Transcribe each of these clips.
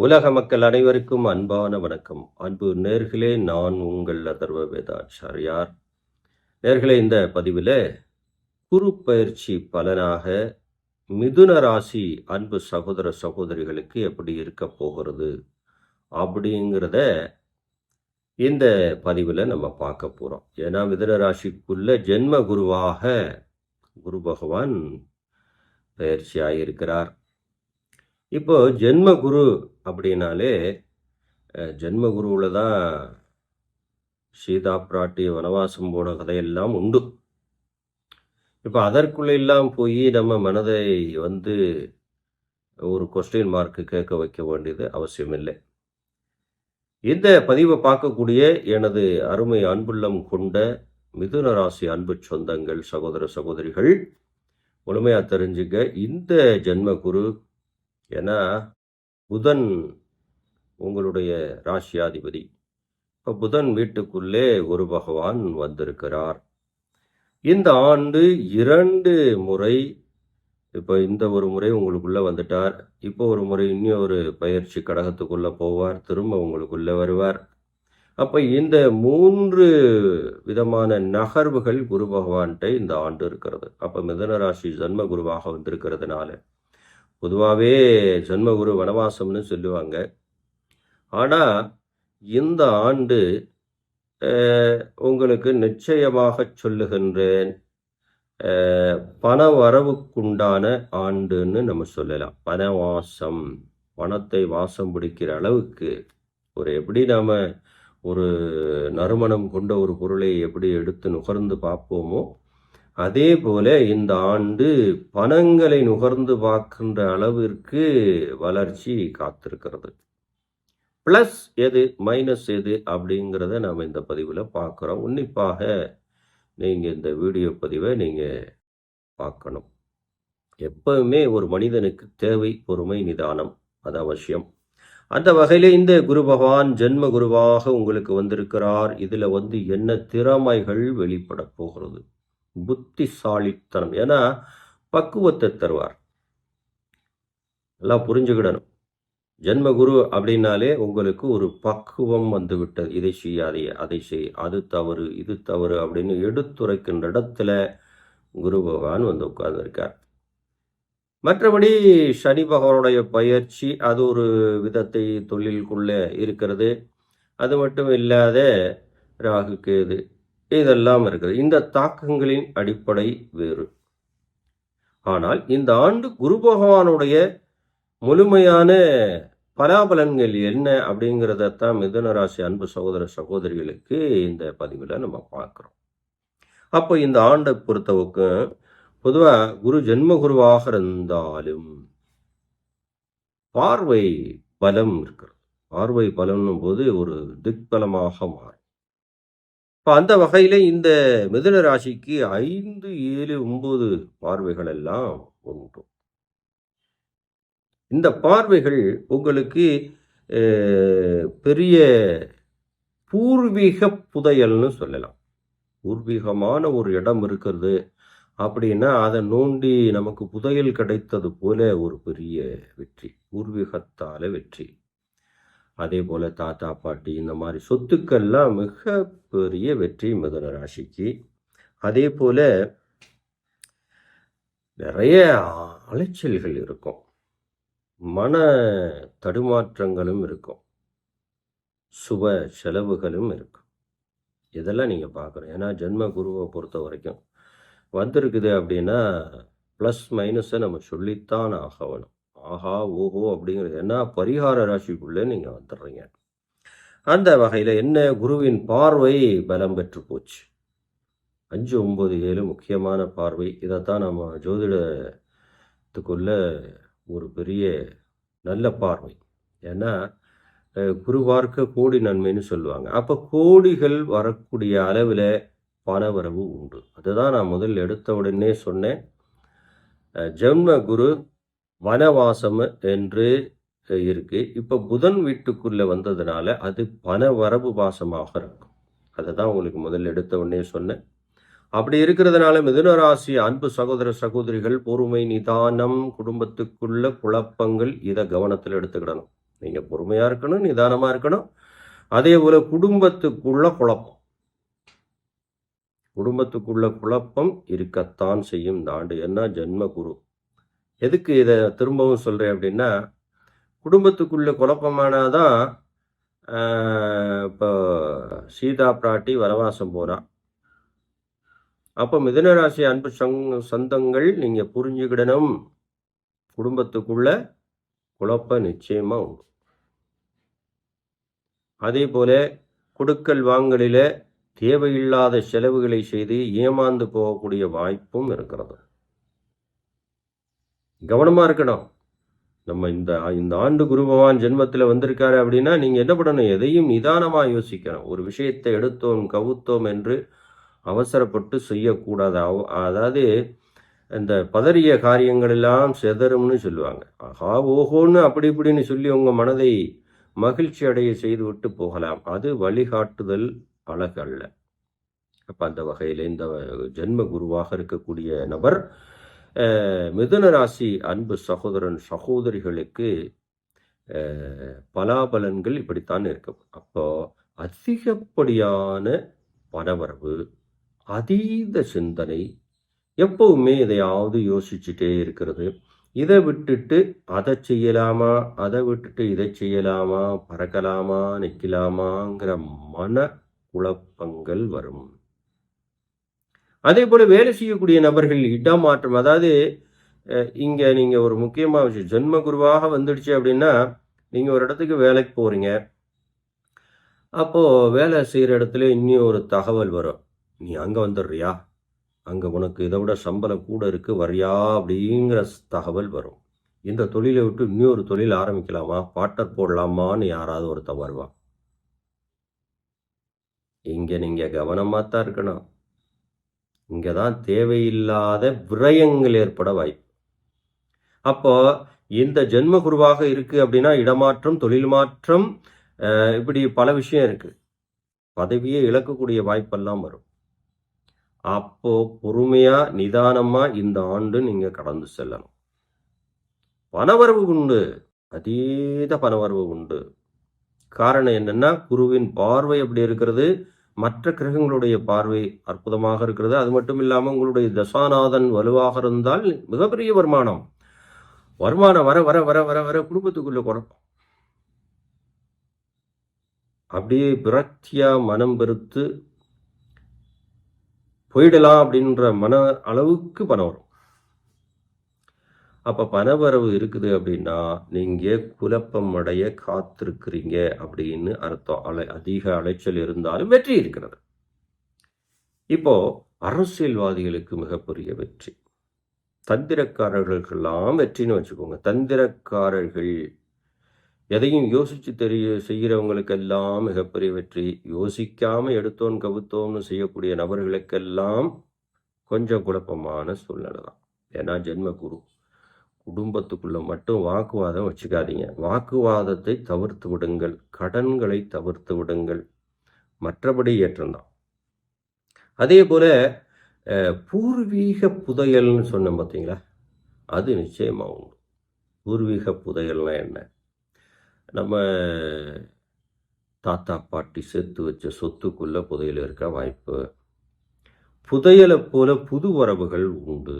உலக மக்கள் அனைவருக்கும் அன்பான வணக்கம். அன்பு நேர்களே நான் உங்கள் அதர்வ வேதாச்சாரியார். நேர்களே இந்த பதிவில் குரு பயிற்சி பலனாக மிதுன ராசி அன்பு சகோதர சகோதரிகளுக்கு எப்படி இருக்க போகிறது அப்படிங்கிறத இந்த பதிவில் நம்ம பார்க்க போகிறோம் ஏன்னா மிதுன ராசிக்குள்ள ஜென்ம குருவாக குரு பகவான் பயிற்சியாக இருக்கிறார் இப்போ ஜென்ம குரு அப்படின்னாலே ஜென்ம குருவில் தான் சீதா பிராட்டி வனவாசம் போன கதையெல்லாம் உண்டு. இப்போ அதற்குள்ள எல்லாம் போய் நம்ம மனதை வந்து ஒரு கொஸ்டின் மார்க்கு கேட்க வைக்க வேண்டியது அவசியமில்லை. இந்த பதிவை பார்க்கக்கூடிய எனது அருமை அன்புள்ளம் கொண்ட மிதுன ராசி அன்பு சொந்தங்கள் சகோதர சகோதரிகள் முழுமையாக தெரிஞ்சுக்க இந்த ஜென்ம குரு ஏன்னா புதன் உங்களுடைய ராசியாதிபதி. இப்போ புதன் வீட்டுக்குள்ளே ஒரு பகவான் வந்திருக்கிறார். இந்த ஆண்டு இரண்டு முறை இப்போ இந்த ஒரு முறை உங்களுக்குள்ளே வந்துட்டார். இப்போ ஒரு முறை இன்னும் ஒரு பயிற்சி கடகத்துக்குள்ளே போவார் திரும்ப உங்களுக்குள்ளே வருவார். அப்போ இந்த மூன்று விதமான நகர்வுகள் குரு பகவான்கிட்ட இந்த ஆண்டு இருக்கிறது. அப்போ மிதன ராசி ஜன்ம குருவாக வந்திருக்கிறதுனால. பொதுவாகவே ஜன்மகுரு வனவாசம்னு சொல்லுவாங்க. ஆனால் இந்த ஆண்டு உங்களுக்கு நிச்சயமாக சொல்லுகின்றேன் பண வரவுக்குண்டான ஆண்டுன்னு நம்ம சொல்லலாம். பணவாசம் பணத்தை வாசம் பிடிக்கிற அளவுக்கு ஒரு எப்படி நாம் ஒரு நறுமணம் கொண்ட ஒரு பொருளை எப்படி எடுத்து நுகர்ந்து பார்ப்போமோ அதே போல இந்த ஆண்டு பணங்களை நுகர்ந்து பார்க்கின்ற அளவிற்கு வளர்ச்சி காத்திருக்கிறது. ப்ளஸ் எது மைனஸ் எது அப்படிங்கிறத நாம் இந்த பதிவில் பார்க்குறோம். உன்னிப்பாக நீங்கள் இந்த வீடியோ பதிவை நீங்கள் பார்க்கணும். எப்பவுமே ஒரு மனிதனுக்கு தேவை பொறுமை நிதானம் அது அவசியம். அந்த வகையில் இந்த குரு பகவான் ஜென்ம குருவாக உங்களுக்கு வந்திருக்கிறார். இதில் வந்து என்ன திறமைகள் வெளிப்பட போகிறது? புத்திசாலித்தனம். ஏன்னா பக்குவத்தை தருவார். எல்லாம் புரிஞ்சுக்கிடணும். ஜென்மகுரு அப்படின்னாலே உங்களுக்கு ஒரு பக்குவம் வந்துவிட்டது. இதை செய்யாதே அதை செய். அது தவறு இது தவறு அப்படின்னு எடுத்துரைக்கின்ற இடத்துல குரு பகவான் வந்து உட்கார்ந்துருக்கார். மற்றபடி சனி பகவானுடைய பயிற்சி அது ஒரு விதத்தை தொழிலுக்குள்ளே இருக்கிறது. அது மட்டும் இல்லாத ராகு கேது இதெல்லாம் இருக்குது இந்த தாக்கங்களின் அடிப்படை வேறு. ஆனால் இந்த ஆண்டு குரு பகவானுடைய முழுமையான பலாபலன்கள் என்ன அப்படிங்கிறதத்தான் மிதுன ராசி அன்பு சகோதர சகோதரிகளுக்கு இந்த பதிவில் நம்ம பார்க்குறோம். அப்போ இந்த ஆண்டை பொறுத்தவரைக்கும் பொதுவாக குரு ஜென்ம குருவாக இருந்தாலும் பார்வை பலம் இருக்கிறது. பார்வை பலம்னும் போது ஒரு திக்பலமாக மாறும். இப்போ அந்த வகையில் இந்த மிதுன ராசிக்கு ஐந்து ஏழு ஒன்பது பார்வைகள் எல்லாம் உண்டு. இந்த பார்வைகள் உங்களுக்கு பெரிய பூர்வீக புதையல்னு சொல்லலாம். பூர்வீகமான ஒரு இடம் இருக்கிறது அப்படின்னா அதை நோண்டி நமக்கு புதையல் கிடைத்தது போல ஒரு பெரிய வெற்றி பூர்வீகத்தால வெற்றி. அதே போல் தாத்தா பாட்டி இந்த மாதிரி சொத்துக்கள்லாம் மிக பெரிய வெற்றி மிதுன ராசிக்கு. அதே போல் நிறைய அலைச்சல்கள் இருக்கும். மன தடுமாற்றங்களும் இருக்கும். சுப செலவுகளும் இருக்கும். இதெல்லாம் நீங்கள் பார்க்கணும். ஏன்னா ஜென்ம குருவை பொறுத்த வரைக்கும் வந்திருக்குது அப்படின்னா ப்ளஸ் மைனஸை நம்ம சொல்லித்தான் ஆகணும். ஆஹா ஓஹோ அப்படிங்கிறது ஏன்னா பரிகார ராசிக்குள்ளே நீங்கள் வந்துடுறீங்க. அந்த வகையில் என்ன குருவின் பார்வை பலம் பெற்று போச்சு? அஞ்சு ஒம்பது ஏழு முக்கியமான பார்வை. இதைத்தான் நம்ம ஜோதிடத்துக்குள்ள ஒரு பெரிய நல்ல பார்வை. ஏன்னா குரு பார்க்க கோடி நன்மைன்னு சொல்லுவாங்க. அப்போ கோடிகள் வரக்கூடிய அளவில் பணவரவு உண்டு. அதுதான் நான் முதல் எடுத்த உடனே சொன்னேன். ஜென்ம குரு வனவாசம் என்று இருக்குது இருக்கு. இப்போ புதன் வீட்டுக்குள்ளே வந்ததுனால அது பணவரவு வாசமாக இருக்கும். அதை தான் உங்களுக்கு முதல்ல எடுத்த உடனே சொன்னேன். அப்படி இருக்கிறதுனால மிதுனராசி அன்பு சகோதர சகோதரிகள் பொறுமை நிதானம் குடும்பத்துக்குள்ள குழப்பங்கள் இதை கவனத்தில் எடுத்துக்கிடணும். நீங்கள் பொறுமையாக இருக்கணும் நிதானமாக இருக்கணும். அதே போல் குடும்பத்துக்குள்ள குழப்பம். குடும்பத்துக்குள்ள குழப்பம் இருக்கத்தான் செய்யும் இந்த ஆண்டு. என்ன ஜென்ம குரு எதுக்கு இதை திரும்பவும் சொல்கிறேன் அப்படின்னா குடும்பத்துக்குள்ள குழப்பமானாதான் இப்போ சீதா பிராட்டி வனவாசம் போகிறான் அப்போ மிதனராசி அன்பு சங் சொந்தங்கள் நீங்கள் புரிஞ்சுக்கிடணும். குடும்பத்துக்குள்ள குழப்பம் நிச்சயமாக உண்டு. அதே போல கொடுக்கல் வாங்கலில் தேவையில்லாத செலவுகளை செய்து ஏமாந்து போகக்கூடிய வாய்ப்பும் இருக்கிறது. கவனமாக இருக்கணும். நம்ம இந்த இந்த ஆண்டு குரு பகவான் ஜென்மத்தில் வந்திருக்காரு அப்படின்னா நீங்கள் என்ன பண்ணணும்? எதையும் நிதானமாக யோசிக்கணும். ஒரு விஷயத்தை எடுத்தோம் கவுத்தோம் என்று அவசரப்பட்டு செய்யக்கூடாது. அவ- அதாவது இந்த பதறிய காரியங்கள் எல்லாம் செதறும்னு சொல்லுவாங்க. ஆஹா ஓஹோன்னு அப்படி இப்படின்னு சொல்லி உங்கள் மனதை மகிழ்ச்சி அடைய செய்து விட்டு போகலாம். அது வழிகாட்டுதல் அழகல்ல அப்போ அந்த வகையில் இந்த ஜென்ம குருவாக இருக்கக்கூடிய நபர் மிதுன ராசி அன்பு சகோதரன் சகோதரிகளுக்கு பலாபலன்கள் இப்படித்தான் இருக்கும் அப்போ அதிகப்படியான பணவரவு அதீத சிந்தனை எப்பவுமே எதையாவது யோசிச்சுட்டே இருக்கிறது. இதை விட்டுட்டு அதை செய்யலாமா அதை விட்டுட்டு இதை செய்யலாமா பறக்கலாமா நிற்கலாமாங்கிற மன குழப்பங்கள் வரும். அதே போல் வேலை செய்யக்கூடிய நபர்கள் இடமாற்றம் அதாவது இங்கே நீங்கள் ஒரு முக்கியமான விஷயம் ஜென்ம குருவாக வந்துடுச்சு அப்படின்னா நீங்கள் ஒரு இடத்துக்கு வேலைக்கு போகிறீங்க அப்போது வேலை செய்கிற இடத்துல இன்னும் ஒரு தகவல் வரும். நீ அங்கே வந்துடுறியா? அங்கே உனக்கு இதை விட சம்பளம் கூட இருக்கு வரியா அப்படிங்கிற தகவல் வரும். இந்த தொழிலை விட்டு இன்னொரு தொழில் ஆரம்பிக்கலாமா? பாட்டர் போடலாமான்னு யாராவது ஒருத்தன் வருவான். இங்கே நீங்கள் கவனமாக தான் இருக்கணும். இங்கே தான் தேவையில்லாத விரயங்கள் ஏற்பட வாய்ப்பு. அப்போ இந்த ஜென்ம குருவாக இருக்கு அப்படின்னா இடமாற்றம் தொழில் மாற்றம் இப்படி பல விஷயம் இருக்கு. பதவியை இழக்கக்கூடிய வாய்ப்பெல்லாம் வரும். அப்போ பொறுமையா நிதானமா இந்த ஆண்டு நீங்க கடந்து செல்லணும். பணவரவு உண்டு. அதீத பணவரவு உண்டு. காரணம் என்னன்னா குருவின் பார்வை அப்படி இருக்கிறது. மற்ற கிரகங்களுடைய பார்வை அற்புதமாக இருக்கிறது. அது மட்டும் இல்லாமல் உங்களுடைய தசாநாதன் வலுவாக இருந்தால் மிகப்பெரிய வருமானம். வருமானம் வர வர வர வர வர குடும்பத்துக்குள்ள குழப்பம் அப்படியே விரக்தியா மனம் பெருத்து போயிடலாம் அப்படின்ற மன அளவுக்கு பணம் வரும். அப்போ பணவரவு இருக்குது அப்படின்னா நீங்கள் குழப்பம் அடைய காத்திருக்கிறீங்க அப்படின்னு அர்த்தம். அலை அதிக அலைச்சல் இருந்தாலும் வெற்றி இருக்கிறது. இப்போ அரசியல்வாதிகளுக்கு மிகப்பெரிய வெற்றி. தந்திரக்காரர்களுக்கெல்லாம் வெற்றின்னு வச்சுக்கோங்க. தந்திரக்காரர்கள் எதையும் யோசித்து தெரிய செய்கிறவங்களுக்கெல்லாம் மிகப்பெரிய வெற்றி. யோசிக்காமல் எடுத்தோம் கவுத்தோம்னு செய்யக்கூடிய நபர்களுக்கெல்லாம் கொஞ்சம் குழப்பமான சூழ்நிலை தான் ஏன்னா ஜென்ம குரு குடும்பத்துக்குள்ள மட்டும் வாக்குவாதம் வச்சுக்காதீங்க. வாக்குவாதத்தை தவிர்த்து விடுங்கள். கடன்களை தவிர்த்து விடுங்கள். மற்றபடி ஏற்றம்தான் அதே போல பூர்வீக புதையல்னு சொன்னோம் பார்த்தீங்களா அது நிச்சயமாக உண்டு. பூர்வீக புதையல்னால் என்ன? நம்ம தாத்தா பாட்டி சேர்த்து வச்ச சொத்துக்குள்ளே புதையல் இருக்க வாய்ப்பு. புதையலை போல புது வரவுகள் உண்டு.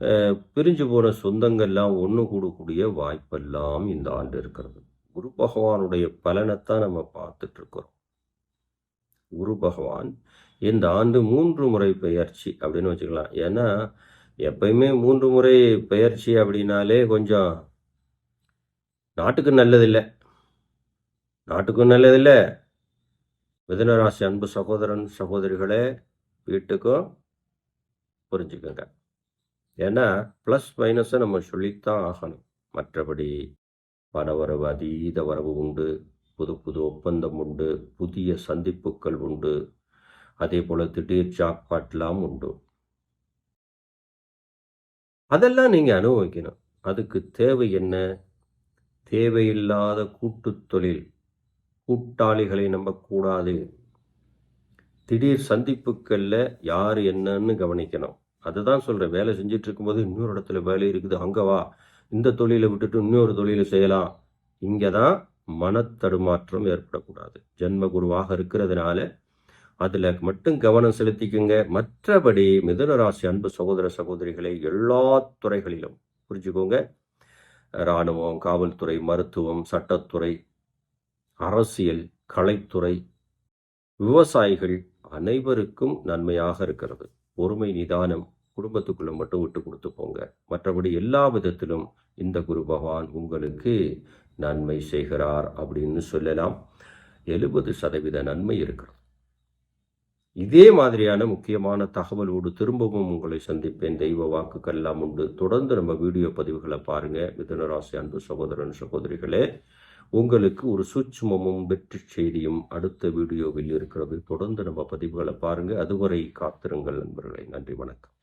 பிரிஞ்சு போன சொந்தங்கள்லாம் ஒன்று கூடக்கூடிய வாய்ப்பெல்லாம் இந்த ஆண்டு இருக்கிறது. குரு பகவானுடைய பலனைத்தான் நம்ம பார்த்துட்ருக்குறோம் குரு பகவான் இந்த ஆண்டு மூன்று முறை பெயர்ச்சி அப்படின்னு வச்சுக்கலாம். ஏன்னா எப்பயுமே மூன்று முறை பெயர்ச்சி அப்படின்னாலே கொஞ்சம் நாட்டுக்கு நல்லதில்லை. நாட்டுக்கும் நல்லதில்லை. மிதனராசி அன்பு சகோதரன் சகோதரிகளே வீட்டுக்கும் புரிஞ்சுக்கோங்க. ஏன்னா ப்ளஸ் மைனஸை நம்ம சொல்லித்தான் ஆகணும். மற்றபடி பணவரவு அதீத வரவு உண்டு. புது புது ஒப்பந்தம் உண்டு. புதிய சந்திப்புகள் உண்டு. அதே போல் திடீர் ஜாக்பாட்லாம் உண்டு. அதெல்லாம் நீங்கள் அனுபவிக்கணும். அதுக்கு தேவை என்ன? தேவையில்லாத கூட்டு தொழில். கூட்டாளிகளை நம்பக்கூடாது. திடீர் சந்திப்புகளில் யார் என்னன்னு கவனிக்கணும். அதுதான் சொல்கிறேன் வேலை செஞ்சுட்டு இருக்கும்போது இன்னொரு இடத்துல வேலை இருக்குது. அங்கே வா. இந்த தொழிலை விட்டுட்டு இன்னொரு தொழிலை செய்யலாம். இங்கே தான் மனத்தடுமாற்றம் ஏற்படக்கூடாது. ஜென்ம குருவாக இருக்கிறதுனால அதில் மட்டும் கவனம் செலுத்திக்குங்க. மற்றபடி மிதுனராசி அன்பு சகோதர சகோதரிகளை எல்லா துறைகளிலும் புரிஞ்சுக்கோங்க. இராணுவம் காவல்துறை மருத்துவம் சட்டத்துறை அரசியல் கலைத்துறை விவசாயிகள் அனைவருக்கும் நன்மையாக இருக்கிறது. பொறுமை நிதானம் குடும்பத்துக்குள்ள மட்டும் விட்டு கொடுத்து போங்க. மற்றபடி எல்லா விதத்திலும் இந்த குரு பகவான் உங்களுக்கு நன்மை செய்கிறார் அப்படின்னு சொல்லலாம். எழுபது சதவீத நன்மை இருக்கிறது. இதே மாதிரியான முக்கியமான தகவலோடு திரும்பவும் உங்களை சந்திப்பேன். தெய்வ வாக்குக்கெல்லாம் உண்டு. தொடர்ந்து நம்ம வீடியோ பதிவுகளை பாருங்கள் மிதுனராசி அன்பு சகோதரன் சகோதரிகளே உங்களுக்கு ஒரு சூட்சுமமும் வெற்றி செய்தியும் அடுத்த வீடியோவில் இருக்கிறது. தொடர்ந்து நம்ம பதிவுகளை பாருங்கள் அதுவரை காத்திருங்கள் நண்பர்களே நன்றி வணக்கம்.